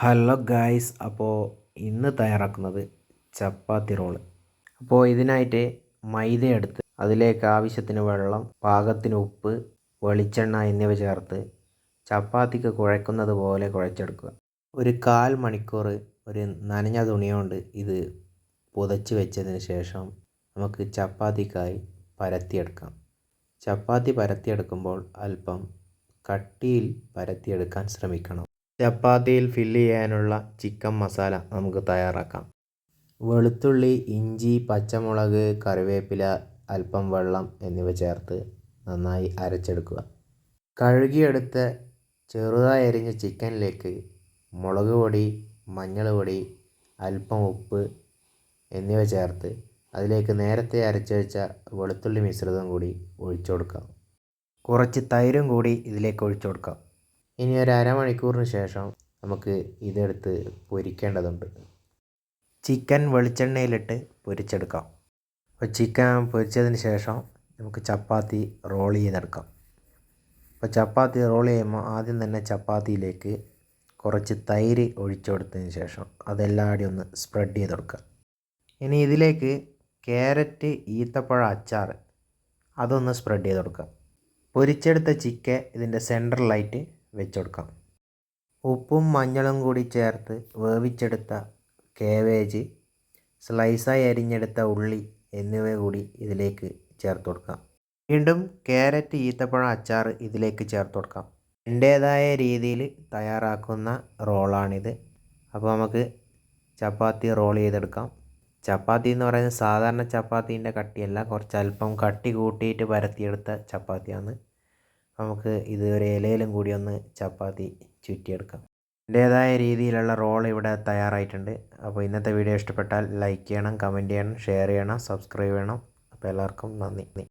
Hello guys അപ്പോൾ ഇന്ന് തയ്യാറാക്കുന്നത് ചപ്പാത്തി റോൾ. അപ്പോൾ ഇതിനായിട്ട് മൈദ എടുത്ത് അതിലേക്ക് ആവശ്യത്തിന് വെള്ളം പാകത്തിന് ഉപ്പ് വെളിച്ചെണ്ണ എന്നിവ ചേർത്ത് ചപ്പാത്തിക്ക് കുഴക്കുന്നത് പോലെ കുഴച്ചെടുക്കുക. ഒരു കാൽ മണിക്കൂർ ഒരു നനഞ്ഞ തുണി കൊണ്ട് ഇത് പുതച്ച് വെച്ചതിന് ശേഷം നമുക്ക് ചപ്പാത്തിക്കായി പരത്തിയെടുക്കാം. ചപ്പാത്തി പരത്തിയെടുക്കുമ്പോൾ അല്പം കട്ടിയിൽ പരത്തിയെടുക്കാൻ ശ്രമിക്കണം. ചപ്പാത്തിയിൽ ഫില്ല് ചെയ്യാനുള്ള ചിക്കൻ മസാല നമുക്ക് തയ്യാറാക്കാം. വെളുത്തുള്ളി ഇഞ്ചി പച്ചമുളക് കറിവേപ്പില അല്പം വെള്ളം എന്നിവ ചേർത്ത് നന്നായി അരച്ചെടുക്കുക. കഴുകിയെടുത്ത ചെറുതായി അരിഞ്ഞ ചിക്കനിലേക്ക് മുളക് പൊടി മഞ്ഞൾ പൊടി അല്പം ഉപ്പ് എന്നിവ ചേർത്ത് അതിലേക്ക് നേരത്തെ അരച്ചു വെച്ച വെളുത്തുള്ളി മിശ്രിതം കൂടി ഒഴിച്ചു കൊടുക്കാം. കുറച്ച് തൈരും കൂടി ഇതിലേക്ക് ഒഴിച്ചു കൊടുക്കാം. ഇനി ഒരു അരമണിക്കൂറിന് ശേഷം നമുക്ക് ഇതെടുത്ത് പൊരിക്കേണ്ടതുണ്ട്. ചിക്കൻ വെളിച്ചെണ്ണയിലിട്ട് പൊരിച്ചെടുക്കാം. അപ്പോൾ ചിക്കൻ പൊരിച്ചതിന് ശേഷം നമുക്ക് ചപ്പാത്തി റോൾ ചെയ്തെടുക്കാം അപ്പോൾ ചപ്പാത്തി റോൾ ചെയ്യുമ്പോൾ ആദ്യം തന്നെ ചപ്പാത്തിയിലേക്ക് കുറച്ച് തൈര് ഒഴിച്ചു കൊടുത്തതിന് ശേഷം അതെല്ലാവരും ഒന്ന് സ്പ്രെഡ് ചെയ്ത് കൊടുക്കുക. ഇനി ഇതിലേക്ക് ക്യാരറ്റ് ഈത്തപ്പഴ അച്ചാർ അതൊന്ന് സ്പ്രെഡ് ചെയ്ത് കൊടുക്കുക. പൊരിച്ചെടുത്ത ചിക്കൻ ഇതിന്റെ സെന്ററിലായിട്ട് വെച്ച് കൊടുക്കാം ഉപ്പും മഞ്ഞളും കൂടി ചേർത്ത് വേവിച്ചെടുത്ത കേവേജ് സ്ലൈസായി അരിഞ്ഞെടുത്ത ഉള്ളി എന്നിവ കൂടി ഇതിലേക്ക് ചേർത്ത് കൊടുക്കാം വീണ്ടും ക്യാരറ്റ് ഈത്തപ്പഴം അച്ചാർ ഇതിലേക്ക് ചേർത്ത് കൊടുക്കാം എന്റേതായ രീതിയിൽ തയ്യാറാക്കുന്ന റോളാണിത് അപ്പോൾ നമുക്ക് ചപ്പാത്തി റോൾ ചെയ്തെടുക്കാം. ചപ്പാത്തി എന്ന് പറയുന്നത് സാധാരണ ചപ്പാത്തീന്റെ കട്ടിയല്ല കുറച്ച് അല്പം കട്ടി കൂട്ടിയിട്ട് പരത്തിയെടുത്ത ചപ്പാത്തിയാണ്. നമുക്ക് ഇത് ഒരു ഇലയിലും കൂടി ഒന്ന് ചപ്പാത്തി ചുറ്റിയെടുക്കാം. എന്റേതായ രീതിയിലുള്ള റോൾ ഇവിടെ തയ്യാറായിട്ടുണ്ട്. അപ്പോൾ ഇന്നത്തെ വീഡിയോ ഇഷ്ടപ്പെട്ടാൽ ലൈക്ക് ചെയ്യണം കമന്റ് ചെയ്യണം ഷെയർ ചെയ്യണം സബ്സ്ക്രൈബ് ചെയ്യണം. അപ്പോൾ എല്ലാവർക്കും നന്ദി.